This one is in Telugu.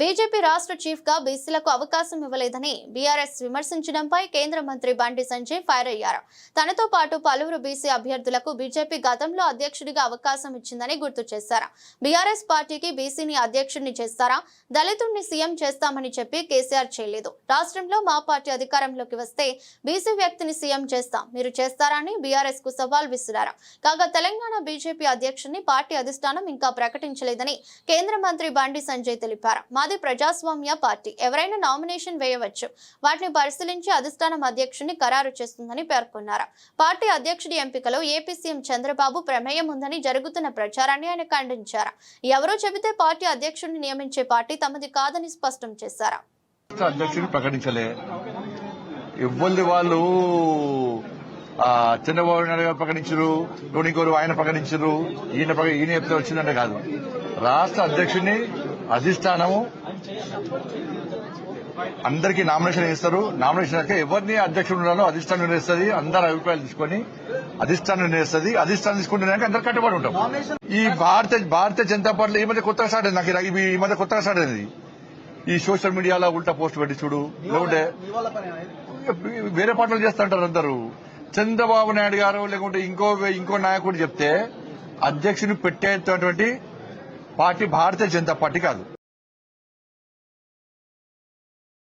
బీజేపీ రాష్ట్ర చీఫ్గా బీసీలకు అవకాశం ఇవ్వలేదని బీఆర్ఎస్ విమర్శించడంపై కేంద్ర మంత్రి బండి సంజయ్ ఫైర్ అయ్యారు. తనతో పాటు పలువురు బీసీ అభ్యర్థులకు బీజేపీ గతంలో అధ్యక్షుడిగా అవకాశం ఇచ్చిందని గుర్తు చేశారు. బీఆర్ఎస్ పార్టీకి బీసీని అధ్యక్షుడిని చేస్తారా? దళితుడిని సీఎం చేస్తామని చెప్పి కేసీఆర్ చేయలేదు. రాష్ట్రంలో మా పార్టీ అధికారంలోకి వస్తే బీసీ వ్యక్తిని సీఎం చేస్తాం. మీరు చేస్తారా అని బీఆర్ఎస్కు సవాల్ విసిరారు. కాగా తెలంగాణ బీజేపీ అధ్యక్షుడిని పార్టీ అధిష్టానం ఇంకా ప్రకటించలేదని కేంద్ర మంత్రి బండి సంజయ్ తెలిపారు. మాది ప్రజాస్వామ్య పార్టీ. ఎవరైనా నామినేషన్ వేయవచ్చు. వాటిని పరిశీలించి అధిష్టానం అధ్యక్షుడిని ఖరారు చేస్తుందని పేర్కొన్నారు. పార్టీ అధ్యక్షుడి ఎంపికలో ఏపీ సీఎం చంద్రబాబు ప్రమేయం ఉందని జరుగుతున్న ప్రచారాన్ని ఆయన ఖండించారు. ఎవరో చెబితే పార్టీ అధ్యక్షుడిని నియమించే పార్టీ తమది కాదని స్పష్టం చేశారు. అధ్యక్షుడిని ప్రకటించలే. ఇవ్వంది వాళ్ళు. చంద్రబాబు నాయుడు గారు ప్రకటించరు. లోనికోరు ఆయన ప్రకటించరు. ఈయన ఈయన చెప్తే వచ్చిందంటే కాదు. రాష్ట్ర అధ్యక్షుడిని అధిష్టానము. అందరికీ నామినేషన్ ఇస్తారు నామినేషన్ అయితే ఎవరిని అధ్యక్షుడు ఉండాలో అధిష్టానం నిర్ణయిస్తుంది. అందరి అభిప్రాయాలు తీసుకొని అధిష్టానం నిర్ణయిస్తుంది. అధిష్టానం తీసుకుంటే అందరు కట్టుబడి ఉంటాం. ఈ భారత భారతీయ జనతా పార్టీ ఈ మధ్య కొత్తగా స్టార్ట్ అయింది. నాకు ఇలా ఈ మధ్య కొత్తగా స్టార్ట్ అయింది. ఈ సోషల్ మీడియాలో ఉల్టా పోస్ట్ పెట్టి చూడు. లేకుంటే వేరే పాటలు చేస్తుంటారు అందరూ. చంద్రబాబు నాయుడు గారు లేకుంటే ఇంకో ఇంకో నాయకుడు చెప్తే అధ్యక్షుని పెట్టేటటువంటి పార్టీ భారతీయ జనతా పార్టీ కాదు.